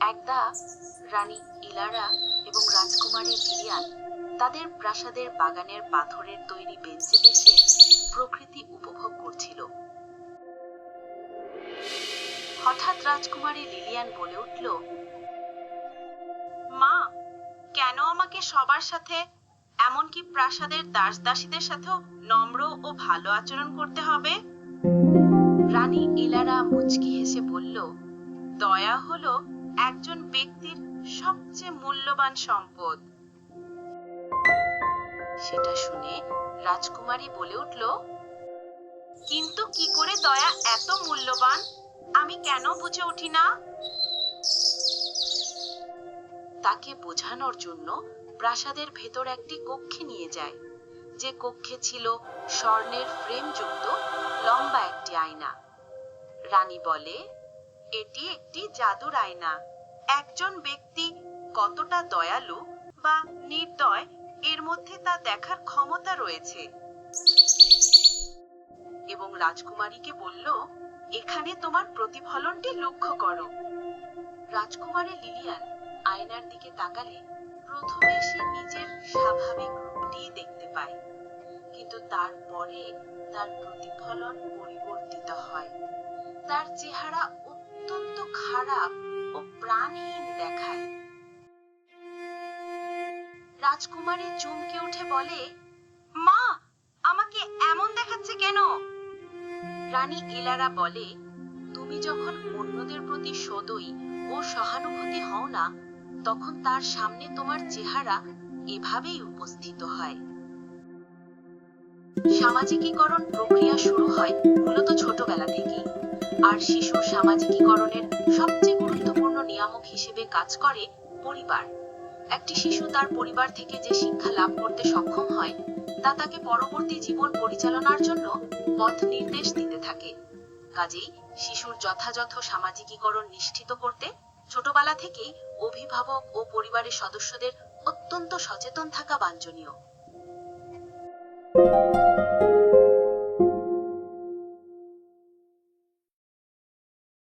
একদা, রানী ইলারা এবং রাজকুমারী লিলিয়ান তাদের প্রাসাদের বাগানের পাথরের তৈরি বেঞ্চে বসে প্রকৃতি উপভোগ করছিল। হঠাৎ রাজকুমারী লিলিয়ান বলে উঠল, মা, কেন আমাকে সবার সাথে, এমনকি প্রাসাদের দাস দাসীদের সাথেও নম্র ও ভালো আচরণ করতে হবে? রানী ইলারা মুচকি হেসে বলল, দয়া হলো একজন ব্যক্তির সবচেয়ে মূল্যবান সম্পদ। সেটা শুনে রাজকুমারী বলে উঠল, কিন্তু কি করে দয়া এত মূল্যবান? আমি কেন বুঝে উঠি না? তাকে বোঝানোর জন্য প্রাসাদের ভেতর একটি কক্ষে নিয়ে যায়। যে কক্ষে ছিল স্বর্ণের ফ্রেমযুক্ত লম্বা একটি আয়না। রানী বলে এটি একটি জাদুর আয়না। একজন ব্যক্তি কতটা দয়ালু বা নির্দয়, এর মধ্যে তা দেখার ক্ষমতা রয়েছে। এবং রাজকুমারীকে বলল, এখানে তোমার প্রতিফলনটি লক্ষ্য করো। রাজকুমারী লিলিয়ান আয়নার দিকে তাকালে প্রথমে সে নিজের স্বাভাবিক রূপটি দেখতে পায়, কিন্তু তারপরে তার প্রতিফলন পরিবর্তিত হয়। তার চেহারা অত্যন্ত খারাপ ও প্রাণহীন দেখায়। রাজকুমারী চমকে উঠে বলে, মা, আমাকে এমন দেখাচ্ছে কেন? রানী ইলারা বলে, তুমি যখন অন্যদের প্রতি সদয়ী ও সহানুভূতি হও না, তখন তার সামনে তোমার চেহারা এভাবেই উপস্থিত হয়। সামাজিকীকরণ প্রক্রিয়া শুরু হয় মূলত ছোটবেলা থেকেই। আর শিশুর সামাজিকীকরণের সবচেয়ে গুরুত্বপূর্ণ নিয়ামক হিসেবে কাজ করে পরিবার। একটি শিশু তার পরিবার থেকে যে শিক্ষা লাভ করতে সক্ষম হয়, তা তাকে পরবর্তী জীবন পরিচালনার জন্য পথ নির্দেশ দিতে থাকে। কাজেই শিশুর যথাযথ সামাজিকীকরণ নিশ্চিত করতে ছোটবেলা থেকেই অভিভাবক ও পরিবারের সদস্যদের অত্যন্ত সচেতন থাকা বাঞ্ছনীয়।